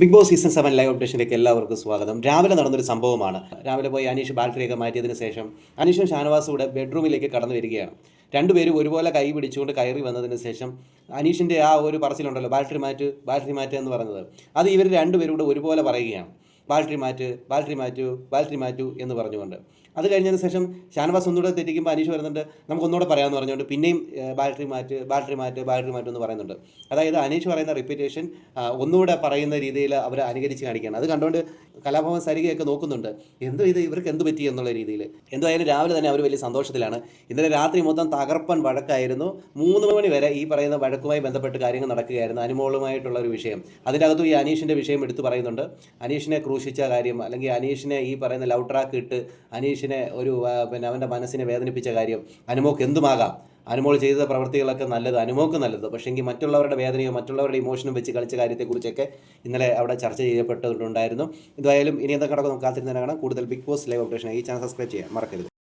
Bigg Boss season seven live അപ്ഡേഷനിലേക്ക് എല്ലാവർക്കും സ്വാഗതം. രാവിലെ നടന്നൊരു സംഭവമാണ്. രാവിലെ പോയി അനീഷ് ബാറ്ററിയൊക്കെ മാറ്റിയതിന് ശേഷം അനീഷും ഷാനവാസും കൂടെ ബെഡ്റൂമിലേക്ക് കടന്നു വരികയാണ്. രണ്ടുപേരും ഒരുപോലെ കൈ പിടിച്ചുകൊണ്ട് കയറി വന്നതിന് ശേഷം അനീഷിന്റെ ആ ഒരു പറച്ചിലുണ്ടല്ലോ ബാറ്ററി മാറ്റ് ബാറ്ററി മാറ്റ് എന്ന് പറയുന്നത് അത് ഇവർ രണ്ടുപേരും കൂടെ ഒരുപോലെ പറയുകയാണ്. ബാറ്ററി മാറ്റ് ബാറ്ററി മാറ്റു ബാറ്ററി മാറ്റു എന്ന് പറഞ്ഞുകൊണ്ട്. അത് കഴിഞ്ഞതിന് ശേഷം ഷാനവാസ് ഒന്നുകൂടെ തെറ്റിക്കുമ്പോൾ അനീഷ് വരുന്നുണ്ട് നമുക്ക് ഒന്നുകൂടെ പറയാമെന്ന് പറഞ്ഞുകൊണ്ട് പിന്നെയും ബാൽട്ടറി മാറ്റ് ബാറ്ററി മാറ്റ് ബാറ്ററി മാറ്റ് എന്ന് പറയുന്നുണ്ട്. അതായത് അനീഷ് പറയുന്ന റിപ്പീറ്റേഷൻ ഒന്നുകൂടെ പറയുന്ന രീതിയിൽ അവർ അനുകരിച്ച് കാണിക്കുകയാണ്. അത് കണ്ടുകൊണ്ട് കലാഭവൻ സരികയൊക്കെ നോക്കുന്നുണ്ട് എന്തോ ഇത്? ഇവർക്ക് എന്ത് പറ്റി? എന്നുള്ള രീതിയിൽ. എന്തായാലും രാവിലെ തന്നെ അവർ വലിയ സന്തോഷത്തിലാണ്. ഇന്നലെ രാത്രി മൊത്തം തകർപ്പൻ വഴക്കായിരുന്നു. മൂന്ന് മണി വരെ ഈ പറയുന്ന വഴക്കുമായി ബന്ധപ്പെട്ട് കാര്യങ്ങൾ നടക്കുകയായിരുന്നു അനുമോളുമായിട്ടുള്ള ഒരു വിഷയം. അതിന്റെ അകത്തും ഈ അനീഷിന്റെ വിഷയം എടുത്തു പറയുന്നുണ്ട്. അനീഷിനെ ക്രൂശിച്ച കാര്യം അല്ലെങ്കിൽ അനീഷിനെ ഈ പറയുന്ന ലവ് ട്രാക്ക് ഇട്ട് അനീഷിനെ ഒരു പിന്നെ അവന്റെ മനസ്സിനെ വേദനിപ്പിച്ച കാര്യം അനുമോക്ക് എന്തുമാകാം? അനുമോൾ ചെയ്ത പ്രവൃത്തികളൊക്കെ നല്ലത് അനുമോക്ക് നല്ലത്. പക്ഷേങ്കിൽ മറ്റുള്ളവരുടെ വേദനയോ മറ്റുള്ളവരുടെ ഇമോഷനും വെച്ച് കളിച്ച കാര്യത്തെക്കുറിച്ചൊക്കെ ഇന്നലെ അവിടെ ചർച്ച ചെയ്യപ്പെട്ടിട്ടുണ്ടായിരുന്നു. എന്തായാലും ഇനി എന്തൊക്കെ നടക്കും നമുക്ക് കാത്തിരുന്ന് കാണാം. കൂടുതൽ ബിഗ് ബോസ് ലൈവ് ഓപ്പറേഷൻ ഈ ചാനൽ സബ്സ്ക്രൈബ് ചെയ്യാൻ മറക്കരുത്.